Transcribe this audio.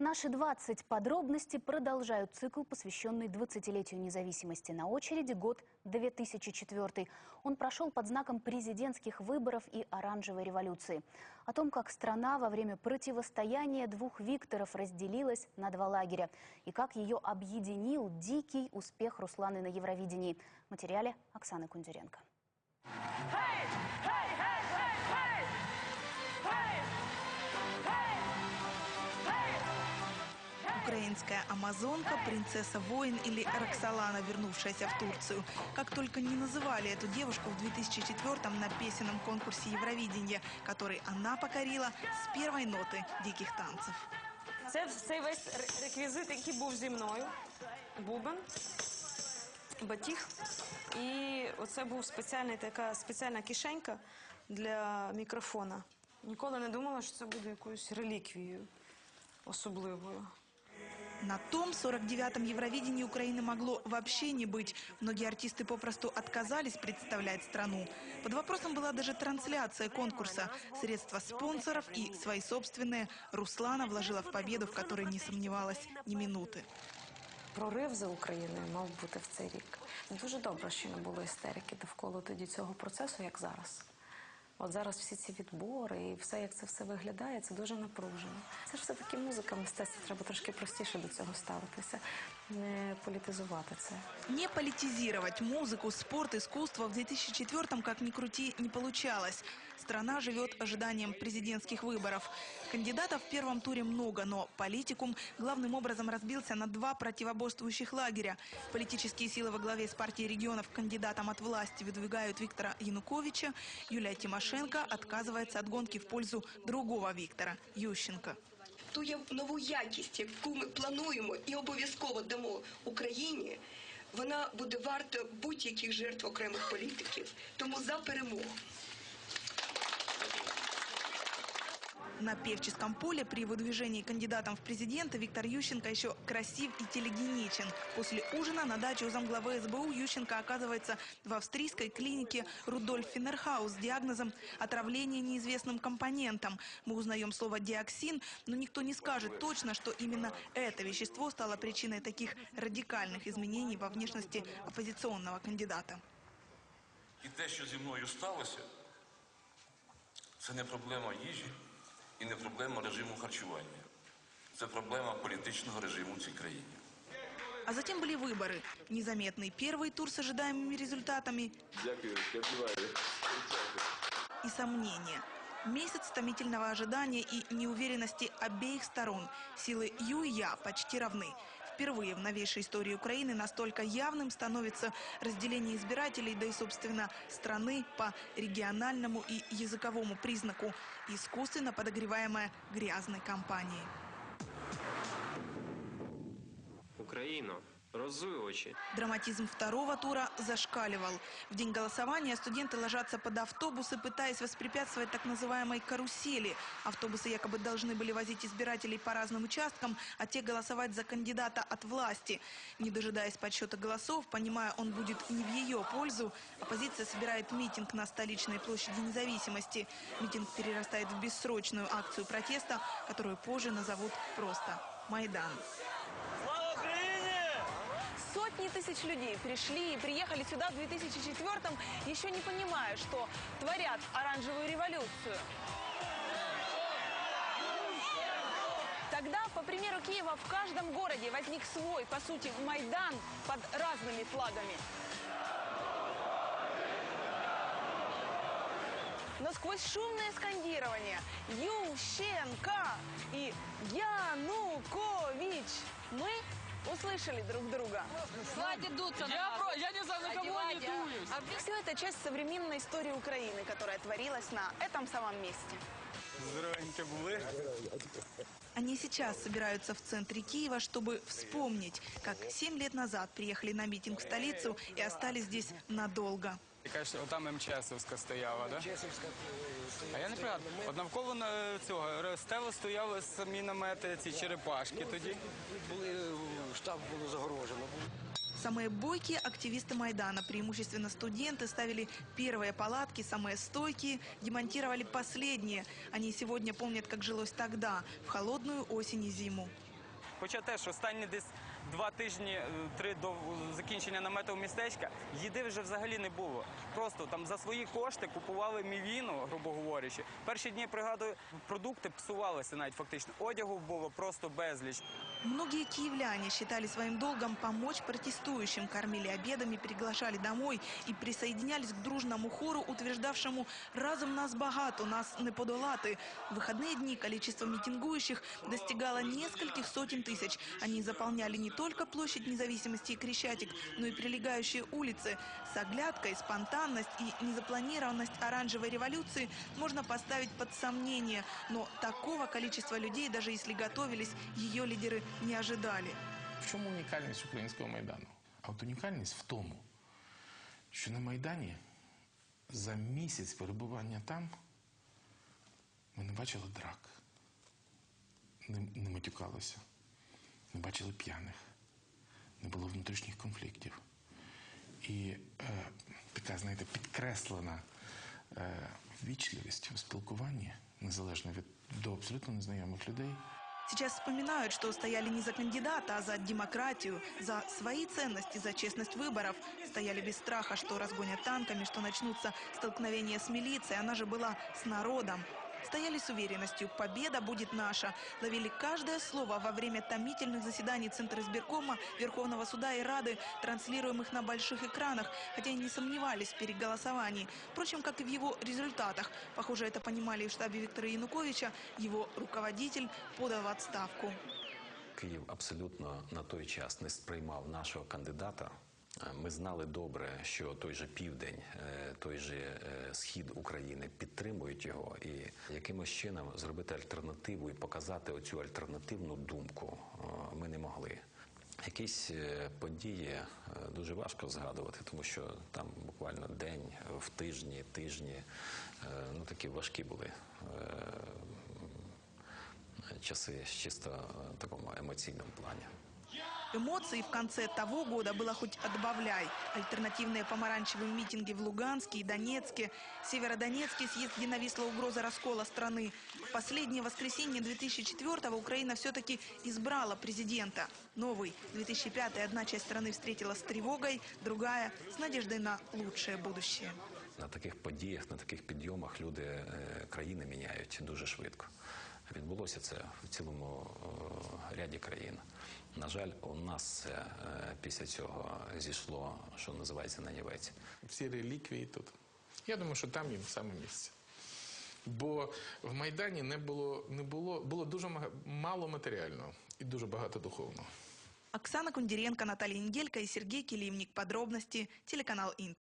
Наши 20 подробностей продолжают цикл, посвященный 20-летию независимости. На очереди год 2004. Он прошел под знаком президентских выборов и оранжевой революции. О том, как страна во время противостояния двух Викторов разделилась на два лагеря и как ее объединил дикий успех Русланы на Евровидении. В материале Оксаны! Hey! Hey! Украинская амазонка, принцесса воин или Роксолана, вернувшаяся в Турцию. Как только не называли эту девушку в 2004-м на песенном конкурсе Евровидения, который она покорила с первой ноты диких танцев. Це цей весь ре- реквізит, який був зі мною. Бубен, батіг. І оце був спеціальний така спеціальна кишенька для мікрофона. Ніколи не думала, що це буде якоюсь реліквією особливою. На том 49-м Евровидении Украины могло вообще не быть. Многие артисты попросту отказались представлять страну. Под вопросом была даже трансляция конкурса. Средства спонсоров и свои собственные Руслана вложила в победу, в которой не сомневалась ни минуты. Прорив за Україною мав бути в цей рік. Дуже добре, що не було істерики довкола тоді цього процесу, як зараз. От зараз всі ці відбори і все, як це все виглядає, це дуже напружено. Це ж все-таки музика, мистецтво, треба трошки простіше до цього ставитися, не політизувати це. Не политизировать музыку, спорт, искусство в 2004-м, как ни крути, не получалось. Страна живет ожиданием президентских выборов. Кандидатов в первом туре много, но политикум главным образом разбился на два противоборствующих лагеря. Политические силы во главе с партией регионов кандидатом от власти выдвигают Виктора Януковича. Юлия Тимошенко отказывается от гонки в пользу другого Виктора – Ющенко. ту нову якість, яку ми плануємо і обов'язково дамо Україні, вона буде варта будь-яких жертв окремих політиків. Тому за перемогу. На певческом поле при выдвижении кандидатом в президенты Виктор Ющенко еще красив и телегеничен. После ужина на даче у замглавы СБУ Ющенко оказывается в австрийской клинике Рудольф Финнерхаус с диагнозом отравление неизвестным компонентом. Мы узнаем слово «диоксин», но никто не скажет точно, что именно это вещество стало причиной таких радикальных изменений во внешности оппозиционного кандидата. І те, що зі мною сталося, це не проблема їжі і не проблема режиму харчування. Це проблема політичного режиму в цій країні. А затем были выборы. Незаметный первый тур с ожидаемыми результатами и сомнения. Месяц томительного ожидания и неуверенности обеих сторон. Силы Ю и Я почти равны. Впервые в новейшей истории Украины настолько явным становится разделение избирателей, да и, собственно, страны по региональному и языковому признаку, искусственно подогреваемое грязной кампанией. Україно, розуй очі. Драматизм второго тура зашкаливал. В день голосования студенты ложатся под автобусы, пытаясь воспрепятствовать так называемой карусели. Автобусы якобы должны были возить избирателей по разным участкам, а те голосовать за кандидата от власти. Не дожидаясь подсчета голосов, понимая, он будет не в ее пользу, оппозиция собирает митинг на столичной площади независимости. Митинг перерастает в бессрочную акцию протеста, которую позже назовут просто «Майдан». Сотни тысяч людей пришли и приехали сюда в 2004-м, еще не понимая, что творят оранжевую революцию. Тогда, по примеру Киева, в каждом городе возник свой, по сути, Майдан под разными флагами. Но сквозь шумное скандирование «Ющенко» и «Янукович» мы услышали друг друга. Я, про, я не знаю, на кого не дуюсь. Все это часть современной истории Украины, которая творилась на этом самом месте. Здоровенькі були. Они сейчас собираются в центре Киева, чтобы вспомнить, как семь лет назад приехали на митинг в столицу и остались здесь надолго. Ти кажеш, отам МЧСовська стояла, да? А я не пригадую. От навколо е, цього стелу стояли самі намети, ці черепашки тоді. штаб було загорожено. Самые бойкие активисты Майдана, преимущественно студенты, ставили первые палатки, самые стойкие, демонтировали последние. Они сегодня помнят, как жилось тогда, в холодную осень и зиму. Хоча теж останні десь два тижні, е, три до закінчення наметового містечка, їди вже взагалі не було. Просто там за свої кошти купували мівіну, грубо говорячи. Перші дні, пригадую, продукти псувалися навіть фактично. Одягу було просто безліч. Многие киевляне считали своим долгом помочь протестующим, кормили обедами, приглашали домой и присоединялись к дружному хору, утверждавшему «разом нас багато, нас не подолати». В выходные дни количество митингующих достигало нескольких сотен тысяч. Они заполняли не только площадь независимости и Крещатик, но и прилегающие улицы. С оглядкой, спонтанность и незапланированность оранжевой революции можно поставить под сомнение. Но такого количества людей, даже если готовились, ее лидеры не ожидали. В чому унікальність українського майдану? А от унікальність в тому, що на Майдані за місяць перебування там ми не бачили драк, не, не матюкалися, не бачили п'яних, не було внутрішніх конфліктів. І е, така, знаєте, підкреслена е, ввічливість у спілкуванні, незалежно від до абсолютно незнайомих людей. Сейчас вспоминают, что стояли не за кандидата, а за демократию, за свои ценности, за честность выборов. Стояли без страха, что разгонят танками, что начнутся столкновения с милицией. Она же была с народом. Стояли с уверенностью, победа будет наша. Ловили каждое слово во время томительных заседаний Центра избиркома, Верховного суда и Рады, транслируемых на больших экранах, хотя и не сомневались в переголосовании. Впрочем, как и в его результатах. Похоже, это понимали и в штабе Виктора Януковича. Его руководитель подал в отставку. Київ абсолютно на той час не сприймав нашого кандидата. Ми знали добре, що той же південь, е, той же е, схід України підтримують його, і якимось чином зробити альтернативу і показати оцю альтернативну думку е, ми не могли. Якісь події дуже важко згадувати, тому що там буквально день в тижні, тижні, ну такі важкі були часи з чисто такому емоційному плані. Эмоций в конце того года было хоть отбавляй. Альтернативные помаранчевые митинги в Луганске и Донецке. Северодонецкий съезд, где нависла угроза раскола страны. В последнее воскресенье 2004-го Украина все-таки избрала президента. Новый 2005 одна часть страны встретила с тревогой, другая – с надеждой на лучшее будущее. На таких подіях, на таких підйомах люди е, країни міняють дуже швидко. Відбулося це в цілому е, ряді країн. На жаль, у нас це е, після цього зійшло, що називається на нівець. всі реліквії тут. Я думаю, що там їм саме місце. Бо в Майдані не було, не було, було дуже мало матеріального і дуже багато духовного. Оксана Кундеренко, Наталья Ингелька и Сергей Килимник. Подробности. Телеканал Инт.